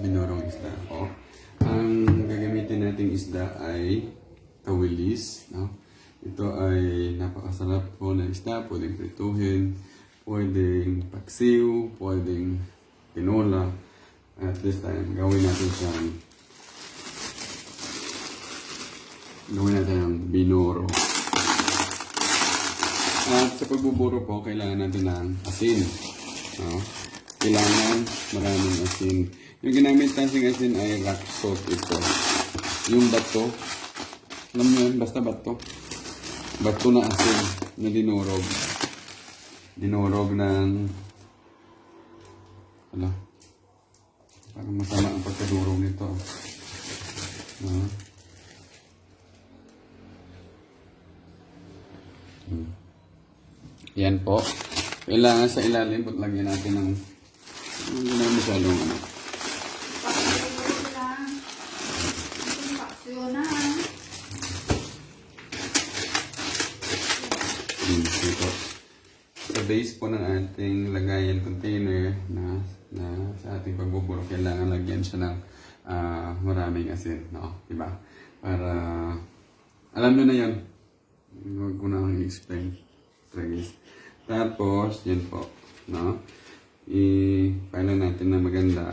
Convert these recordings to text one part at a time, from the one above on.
binurong isda. O, ang gagamitin nating isda ay kawilis. No? Ito ay napakasarap po na isda. Pwedeng prituhin, pwedeng paksiw, pwedeng pinola. At this time, gawin natin siyang gawin natin ang binuro. At sa pagbuburo po, kailangan natin ng asin. No? Kailangan maraming asin. Yung ginamit natin asin ay rock salt ito. Yung bato, alam mo yun, basta bato. Bato na asin na dinurog. Dinurog ng... Ala. Parang masama ang pagkadurog nito. No? Yan po. Kailangan sa ilalim, but lagyan natin ng hindi na masyadong ano. Paksiyo lang. Paksiyo na. Hmm, ito. Sa base po ng ating lagayan container na, na sa ating pagbuburo, kailangan lagyan siya ng ah, maraming asin. No? Diba? Para, alam nyo na yan. Huwag ko na akong i-explain. Tragis. Tapos, yan po. No? I-file natin na maganda.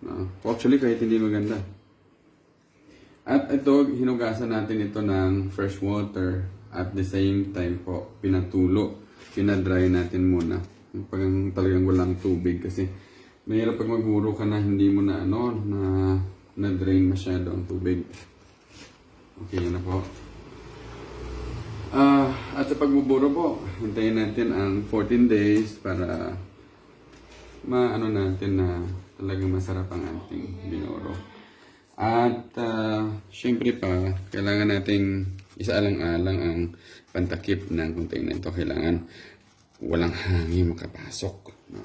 No? Actually, kahit hindi maganda. At ito, hinugasan natin ito ng fresh water at the same time po, pinatulo. Pinadry natin muna. Pag talagang walang tubig kasi mahirap pag magburo ka na hindi mo na ano, na na-drain masyado ang tubig. Okay na po. Ah, at sa pagbuburo po, hintayin natin ang 14 days para maano natin na talagang masarap ang ating binuro. At ah, syempre pa, kailangan nating isaalang-alang ang pantakip ng container ito. Kailangan walang hangin makapasok. No?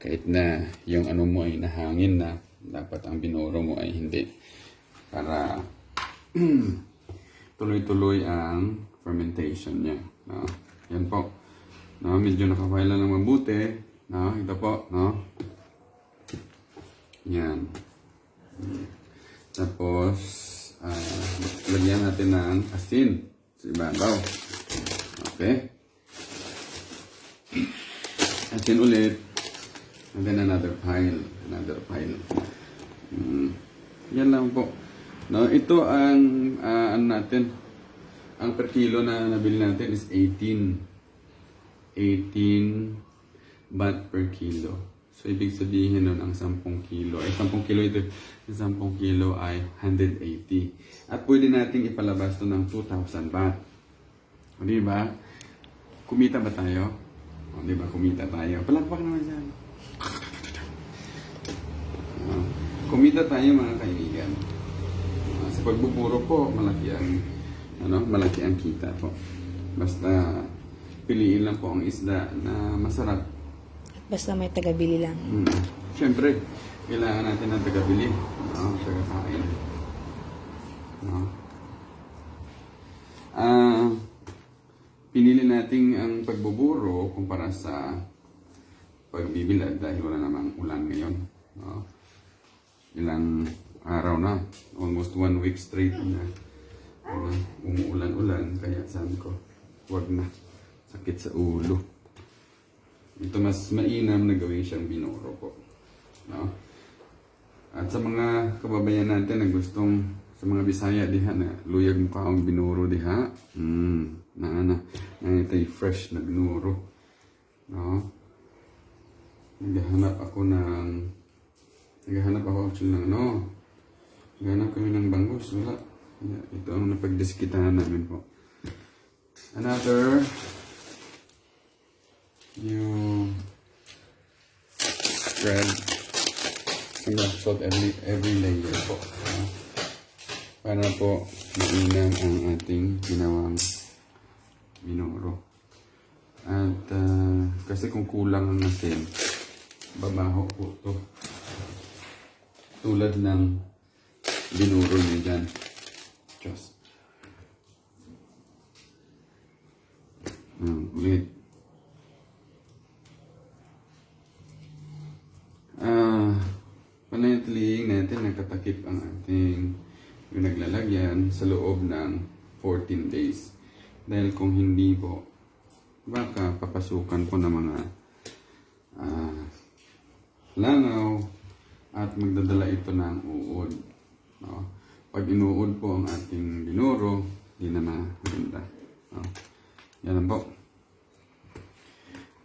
Kahit na yung ano mo ay nahangin na, dapat ang binuro mo ay hindi. Para tuloy-tuloy ang fermentation niya. No? Yan po. No, medyo nakapaila ng mabuti. No? Ito po. No? Yan. Tapos, ah, lagyan natin ng asin sa ibabaw. Okay. Asin ulit. And then another pile. Another pile. Mm. Yan lang po. No, ito ang ah, ano natin. Ang per kilo na nabili natin is 18. 18 baht per kilo. So, ibig sabihin nun ang 10 kilo. Ay, 10 kilo ito. Ang 10 kilo ay 180. At pwede nating ipalabas to ng 2,000 baht. O, di ba? Kumita ba tayo? O, di ba? Kumita tayo. Palakpak naman dyan. Kumita tayo mga kaibigan. Sa pagbuburo po, malaki ang ano, malaki ang kita po. Basta piliin lang po ang isda na masarap Basta may tagabili lang. Mm. Siyempre, kailangan natin ng tagabili. No? Tagakain. No? Ah, pinili natin ang pagbuburo kumpara sa pagbibilad dahil wala namang ulan ngayon. No? Ilang araw na. Almost one week straight na. Ano, umuulan-ulan. Kaya sabi ko, wag na. Sakit sa ulo. Ito mas mainam na gawin siyang binuro po. No? At sa mga kababayan natin na gustong sa mga Bisaya diha na luyag mukha ang binuro diha. Mm, na ana, na ito'y fresh na binuro. No? Naghahanap ako ng naghahanap ako actually ng ano. Naghahanap kami ng bangus. Wala. Ito ang napagdiskitahan namin po. Another you spread rock salt every, every layer po. no? Para po mainam ang ating ginawang binuro. At ah, kasi kung kulang ang asin, babaho po to. Tulad ng binuro niyo dyan. Diyos. Hmm, ulit. Ah, panay Currently, natin nakatakip ang ating yung naglalagyan sa loob ng 14 days. Dahil kung hindi po, baka papasukan po ng mga ah, langaw at magdadala ito ng uod. No? Pag inuod po ang ating binuro, hindi na maganda. No? Yan po.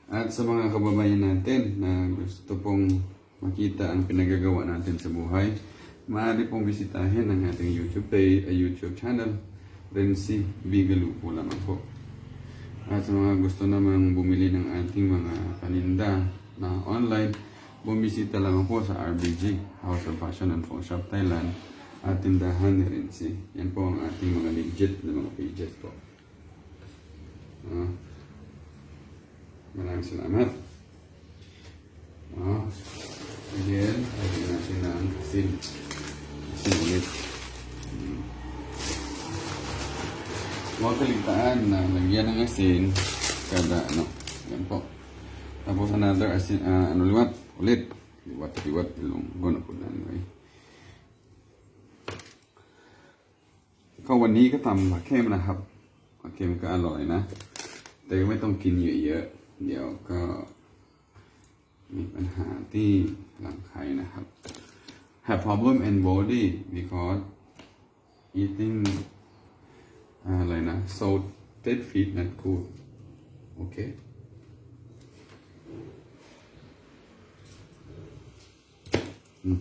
At sa mga kababayan natin na gusto pong makita ang pinagagawa natin sa buhay, maaari pong bisitahin ang ating YouTube page, uh, YouTube channel, Renzi Bigalu po lamang po. At sa mga gusto namang bumili ng ating mga paninda na online, bumisita lamang po sa RBG, House of Fashion and Phone Shop Thailand, at tindahan ni Renzi. Yan po ang ating mga legit na mga pages po. Ah. Maraming salamat. Ah, again, lagyan natin ng asin. Asin ulit. Hmm. Huwag kaligtaan na lagyan ng asin kada ano. Yan po. Tapos another asin, ah, ano liwat, ulit. Liwat, liwat, ilong. Guna po na anyway. ก็วันนี้ก็ทำผักเข้มนะครับผักเข้มก็อร่อยนะ แต่ก็ไม่ต้องกินเยอะๆเดี๋ยวก็ มีปัญหาที่หลังไข่นะครับ have problem in body because eating อะไรนะ salted feed not good โอเคอืม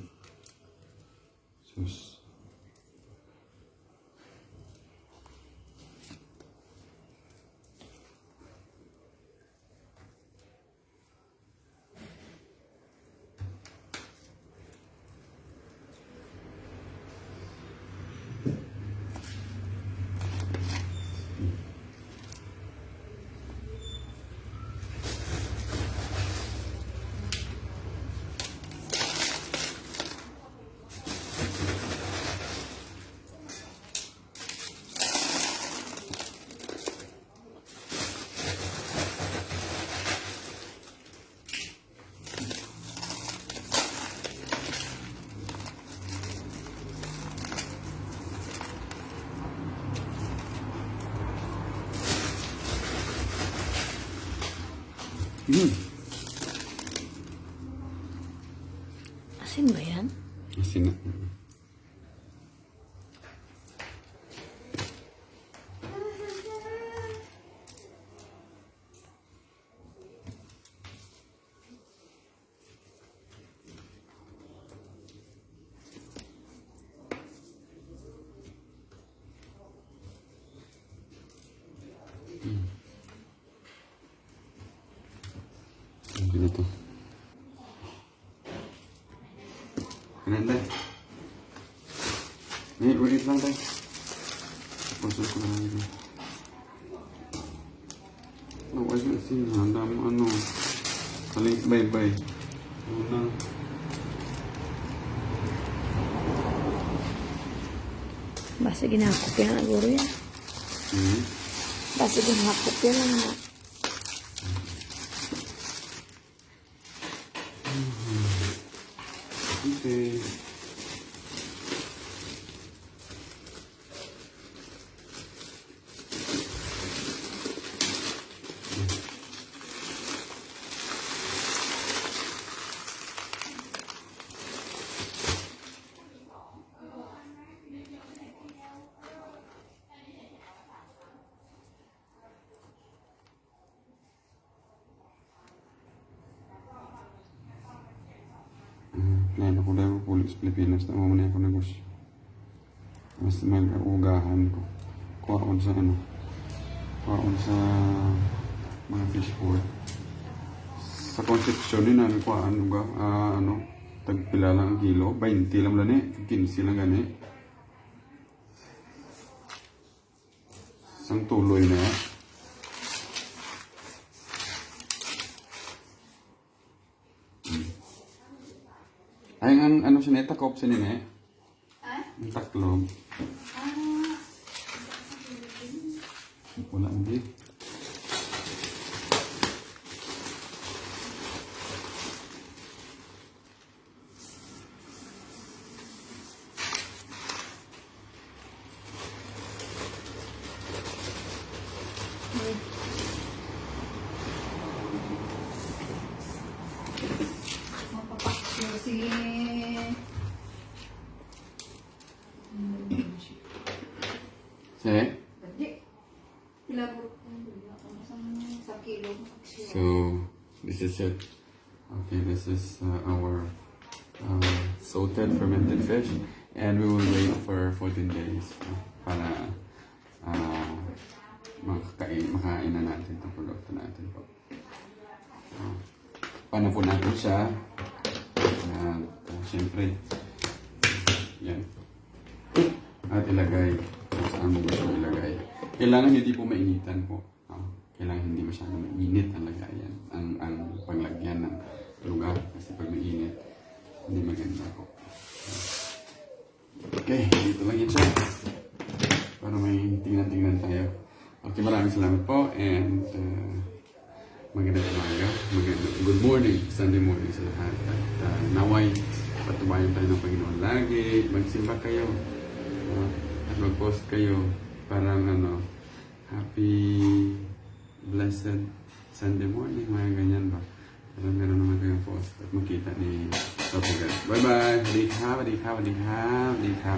Mm. Mm. Ganito. Kanan tayo. Wait, wait lang tayo. Pasok ko lang ito. Nawal na siya. Ang dami ano. Kaling bye-bye. Ano na. Basta ginahakop yan na guro yan. Hmm. Basta ginahakop yan lang na. Okay. Lalo ko daw pulis Pilipinas na mamaya ako negosyo. Mas mag-ugahan ko. Kuha ko sa ano. Kuha ko sa mga fish food. Sa konsepsyon ni namin kuha ano ga, ah, ano, tagpila lang ang kilo. 20 lang lang eh. 15 lang gani. Isang tuloy na yan. Ay, ang ano siya neta ko si Nene? Ha? Ang taklog. Ah. Wala hindi. Ah. Mapapak si Kilo. So, this is it. Okay, this is uh, our uh, salted fermented fish. And we will wait for 14 days uh, para uh, makakain, makain na natin itong produkto natin po. So, paano po natin siya? At uh, syempre, yan. At ilagay mo gusto ilagay. Kailangan hindi po mainitan po. Ah, kailangan hindi masyadong mainit ang lagayan. Ang, ang paglagyan ng lugar. Kasi pag mainit, hindi maganda po. Okay, dito lang yan siya. Para may tingnan-tingnan tayo. Okay, maraming salamat po and uh, magandang umaga. Magandang good morning, Sunday morning sa lahat. At uh, naway, patubayan tayo ng Panginoon lagi. Magsimba kayo. Uh, at mag-post kayo. Parang ano, happy, blessed Sunday morning, mga ganyan ba? Pero meron naman kayong post at makita ni God. Bye-bye! Halik ha, halik ha, halik ha, halik ha.